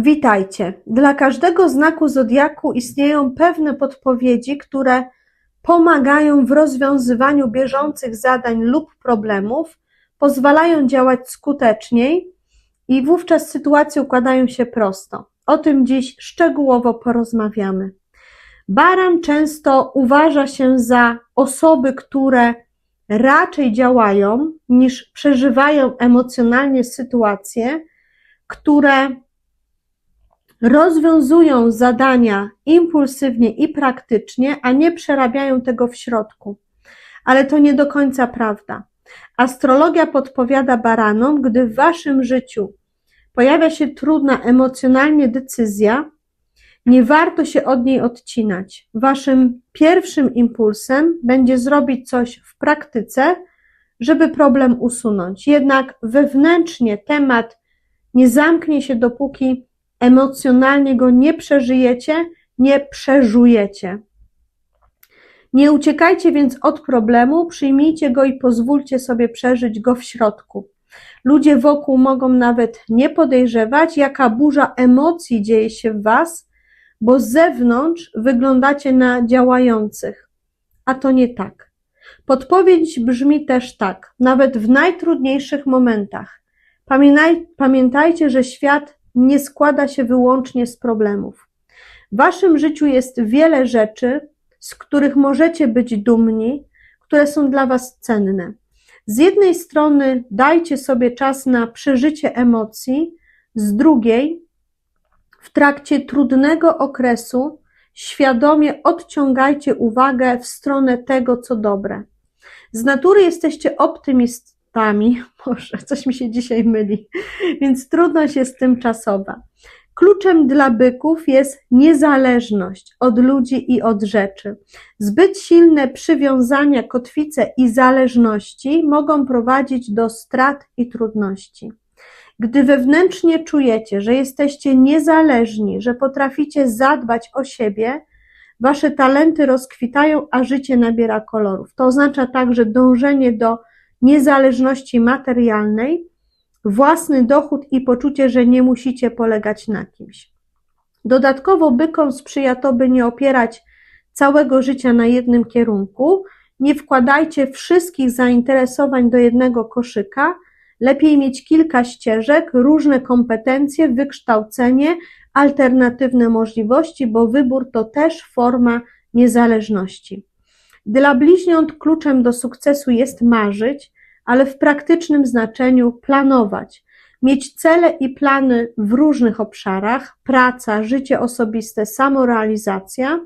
Witajcie. Dla każdego znaku zodiaku istnieją pewne podpowiedzi, które pomagają w rozwiązywaniu bieżących zadań lub problemów, pozwalają działać skuteczniej i wówczas sytuacje układają się prosto. O tym dziś szczegółowo porozmawiamy. Baran często uważa się za osoby, które raczej działają niż przeżywają emocjonalnie sytuacje, które rozwiązują zadania impulsywnie i praktycznie, a nie przerabiają tego w środku. Ale to nie do końca prawda. Astrologia podpowiada baranom, gdy w waszym życiu pojawia się trudna emocjonalnie decyzja, nie warto się od niej odcinać. Waszym pierwszym impulsem będzie zrobić coś w praktyce, żeby problem usunąć. Jednak wewnętrznie temat nie zamknie się, dopóki emocjonalnie go nie przeżyjecie, nie przeżujecie. Nie uciekajcie więc od problemu, przyjmijcie go i pozwólcie sobie przeżyć go w środku. Ludzie wokół mogą nawet nie podejrzewać, jaka burza emocji dzieje się w Was, bo z zewnątrz wyglądacie na działających, a to nie tak. Podpowiedź brzmi też tak, nawet w najtrudniejszych momentach. Pamiętajcie, że świat nie składa się wyłącznie z problemów. W waszym życiu jest wiele rzeczy, z których możecie być dumni, które są dla was cenne. Z jednej strony dajcie sobie czas na przeżycie emocji, z drugiej w trakcie trudnego okresu świadomie odciągajcie uwagę w stronę tego, co dobre. Z natury jesteście optymist, Boże, coś mi się dzisiaj myli, więc trudność jest tymczasowa. Kluczem dla byków jest niezależność od ludzi i od rzeczy. Zbyt silne przywiązania, kotwice i zależności mogą prowadzić do strat i trudności. Gdy wewnętrznie czujecie, że jesteście niezależni, że potraficie zadbać o siebie, wasze talenty rozkwitają, a życie nabiera kolorów. To oznacza także dążenie do niezależności materialnej, własny dochód i poczucie, że nie musicie polegać na kimś. Dodatkowo bykom sprzyja to, by nie opierać całego życia na jednym kierunku, nie wkładajcie wszystkich zainteresowań do jednego koszyka, lepiej mieć kilka ścieżek, różne kompetencje, wykształcenie, alternatywne możliwości, bo wybór to też forma niezależności. Dla bliźniąt kluczem do sukcesu jest marzyć, ale w praktycznym znaczeniu planować. Mieć cele i plany w różnych obszarach praca, życie osobiste, samorealizacja.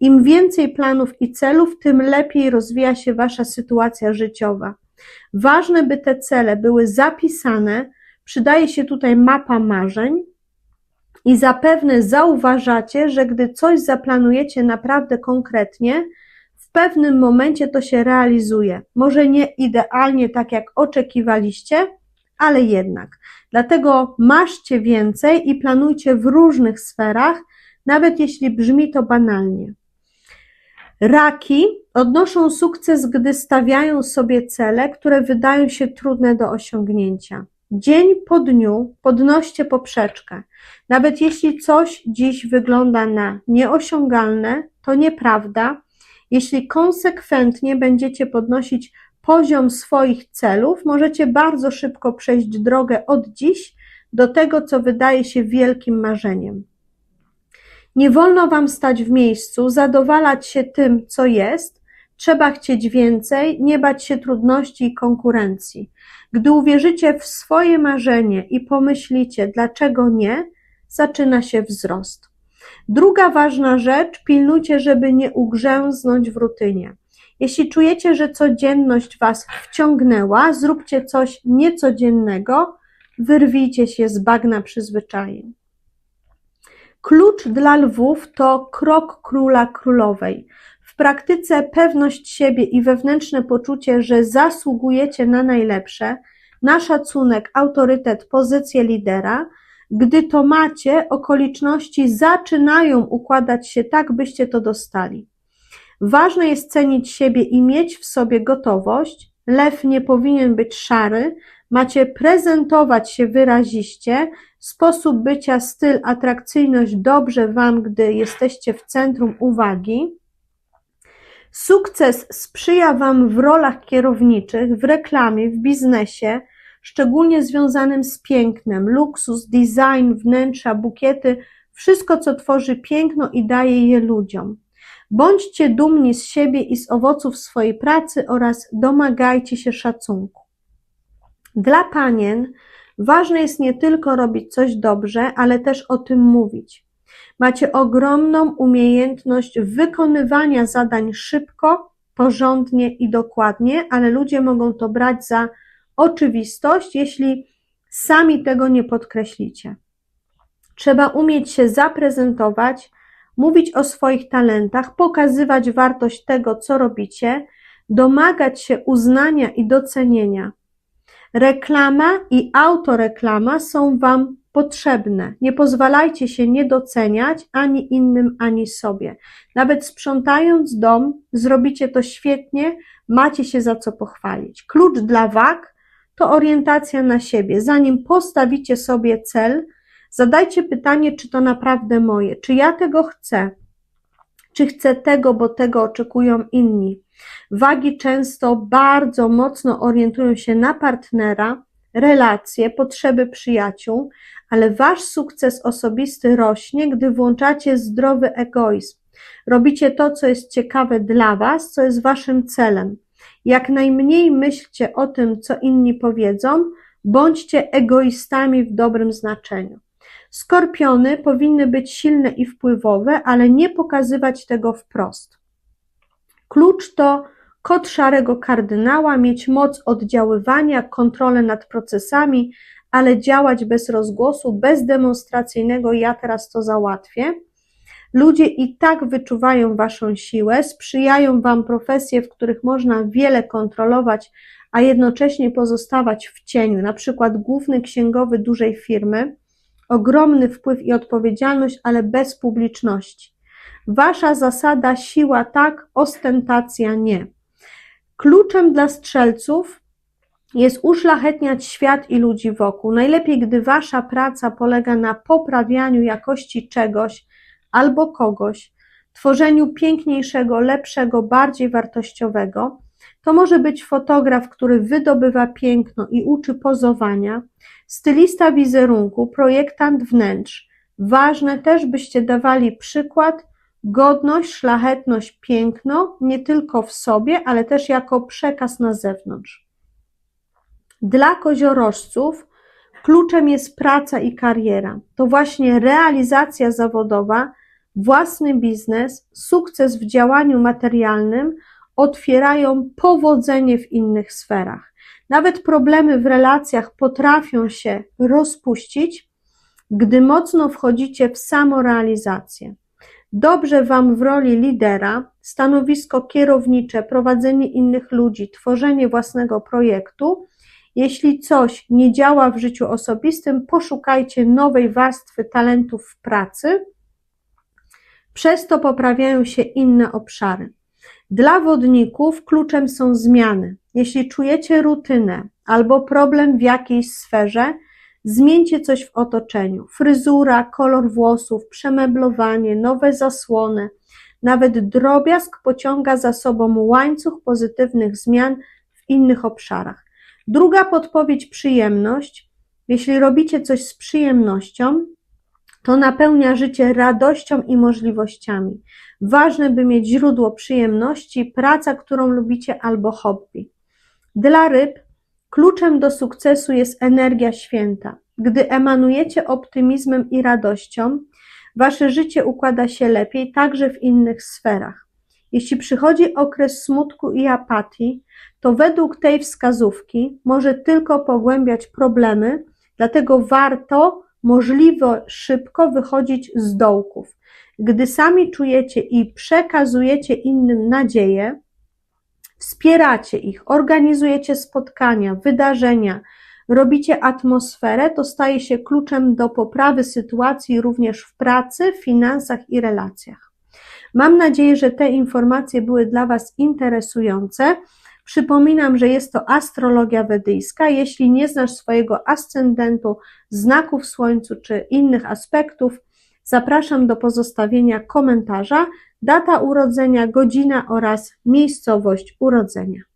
Im więcej planów i celów, tym lepiej rozwija się Wasza sytuacja życiowa. Ważne, by te cele były zapisane, przydaje się tutaj mapa marzeń i zapewne zauważacie, że gdy coś zaplanujecie naprawdę konkretnie, w pewnym momencie to się realizuje. Może nie idealnie tak, jak oczekiwaliście, ale jednak. Dlatego maszcie więcej i planujcie w różnych sferach, nawet jeśli brzmi to banalnie. Raki odnoszą sukces, gdy stawiają sobie cele, które wydają się trudne do osiągnięcia. Dzień po dniu podnoście poprzeczkę. Nawet jeśli coś dziś wygląda na nieosiągalne, to nieprawda, jeśli konsekwentnie będziecie podnosić poziom swoich celów, możecie bardzo szybko przejść drogę od dziś do tego, co wydaje się wielkim marzeniem. Nie wolno Wam stać w miejscu, zadowalać się tym, co jest, trzeba chcieć więcej, nie bać się trudności i konkurencji. Gdy uwierzycie w swoje marzenie i pomyślicie, dlaczego nie, zaczyna się wzrost. Druga ważna rzecz, pilnujcie, żeby nie ugrzęznąć w rutynie. Jeśli czujecie, że codzienność Was wciągnęła, zróbcie coś niecodziennego, wyrwijcie się z bagna przyzwyczajeń. Klucz dla lwów to krok króla królowej. W praktyce pewność siebie i wewnętrzne poczucie, że zasługujecie na najlepsze, na szacunek, autorytet, pozycję lidera, gdy to macie, okoliczności zaczynają układać się tak, byście to dostali. Ważne jest cenić siebie i mieć w sobie gotowość. Lew nie powinien być szary, macie prezentować się wyraziście, sposób bycia, styl, atrakcyjność dobrze Wam, gdy jesteście w centrum uwagi. Sukces sprzyja Wam w rolach kierowniczych, w reklamie, w biznesie, szczególnie związanym z pięknem, luksus, design, wnętrza, bukiety, wszystko, co tworzy piękno i daje je ludziom. Bądźcie dumni z siebie i z owoców swojej pracy oraz domagajcie się szacunku. Dla panien ważne jest nie tylko robić coś dobrze, ale też o tym mówić. Macie ogromną umiejętność wykonywania zadań szybko, porządnie i dokładnie, ale ludzie mogą to brać za oczywistość, jeśli sami tego nie podkreślicie. Trzeba umieć się zaprezentować, mówić o swoich talentach, pokazywać wartość tego, co robicie, domagać się uznania i docenienia. Reklama i autoreklama są Wam potrzebne. Nie pozwalajcie się nie doceniać ani innym, ani sobie. Nawet sprzątając dom, zrobicie to świetnie, macie się za co pochwalić. Klucz dla wag to orientacja na siebie. Zanim postawicie sobie cel, zadajcie pytanie, czy to naprawdę moje, czy ja tego chcę, czy chcę tego, bo tego oczekują inni. Wagi często bardzo mocno orientują się na partnera, relacje, potrzeby przyjaciół, ale wasz sukces osobisty rośnie, gdy włączacie zdrowy egoizm. Robicie to, co jest ciekawe dla was, co jest waszym celem. Jak najmniej myślcie o tym, co inni powiedzą, bądźcie egoistami w dobrym znaczeniu. Skorpiony powinny być silne i wpływowe, ale nie pokazywać tego wprost. Klucz to kod szarego kardynała, mieć moc oddziaływania, kontrolę nad procesami, ale działać bez rozgłosu, bez demonstracyjnego ja teraz to załatwię. Ludzie i tak wyczuwają Waszą siłę, sprzyjają Wam profesje, w których można wiele kontrolować, a jednocześnie pozostawać w cieniu, na przykład główny księgowy dużej firmy, ogromny wpływ i odpowiedzialność, ale bez publiczności. Wasza zasada siła tak, ostentacja nie. Kluczem dla strzelców jest uszlachetniać świat i ludzi wokół. Najlepiej, gdy wasza praca polega na poprawianiu jakości czegoś albo kogoś, tworzeniu piękniejszego, lepszego, bardziej wartościowego. To może być fotograf, który wydobywa piękno i uczy pozowania, stylista wizerunku, projektant wnętrz. Ważne też, byście dawali przykład Godność, szlachetność, piękno nie tylko w sobie, ale też jako przekaz na zewnątrz. Dla koziorożców kluczem jest praca i kariera. To właśnie realizacja zawodowa, własny biznes, sukces w działaniu materialnym otwierają powodzenie w innych sferach. Nawet problemy w relacjach potrafią się rozpuścić, gdy mocno wchodzicie w samorealizację. Dobrze Wam w roli lidera, stanowisko kierownicze, prowadzenie innych ludzi, tworzenie własnego projektu. Jeśli coś nie działa w życiu osobistym, poszukajcie nowej warstwy talentów w pracy. Przez to poprawiają się inne obszary. Dla wodników kluczem są zmiany. Jeśli czujecie rutynę albo problem w jakiejś sferze, Zmieńcie coś w otoczeniu. Fryzura, kolor włosów, przemeblowanie, nowe zasłony. Nawet drobiazg pociąga za sobą łańcuch pozytywnych zmian w innych obszarach. Druga podpowiedź przyjemność. Jeśli robicie coś z przyjemnością, to napełnia życie radością i możliwościami. Ważne, by mieć źródło przyjemności, praca, którą lubicie albo hobby. Dla ryb Kluczem do sukcesu jest energia święta. Gdy emanujecie optymizmem i radością, wasze życie układa się lepiej także w innych sferach. Jeśli przychodzi okres smutku i apatii, to według tej wskazówki może tylko pogłębiać problemy, dlatego warto możliwie szybko wychodzić z dołków. Gdy sami czujecie i przekazujecie innym nadzieję, wspieracie ich, organizujecie spotkania, wydarzenia, robicie atmosferę, to staje się kluczem do poprawy sytuacji również w pracy, finansach i relacjach. Mam nadzieję, że te informacje były dla Was interesujące. Przypominam, że jest to astrologia wedyjska. Jeśli nie znasz swojego ascendentu, znaków Słońcu czy innych aspektów, zapraszam do pozostawienia komentarza, data urodzenia, godzina oraz miejscowość urodzenia.